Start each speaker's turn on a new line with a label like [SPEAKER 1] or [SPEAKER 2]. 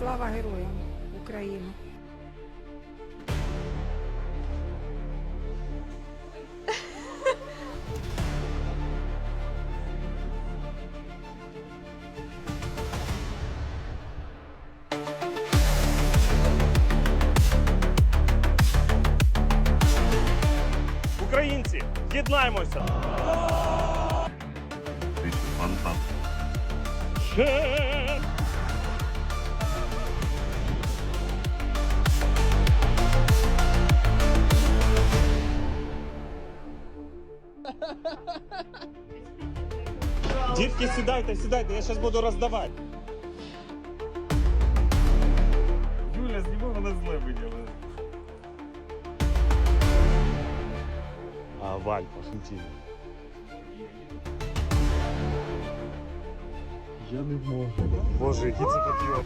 [SPEAKER 1] Слава героям України!
[SPEAKER 2] Українці, єднаймося!
[SPEAKER 3] Ти
[SPEAKER 2] Дітки, сідайте, сідайте, я зараз буду роздавати.
[SPEAKER 3] Юля, зніми мене зле виділи.
[SPEAKER 2] А, Валь, пошути.
[SPEAKER 3] Я не можу.
[SPEAKER 2] Боже, який це підйом.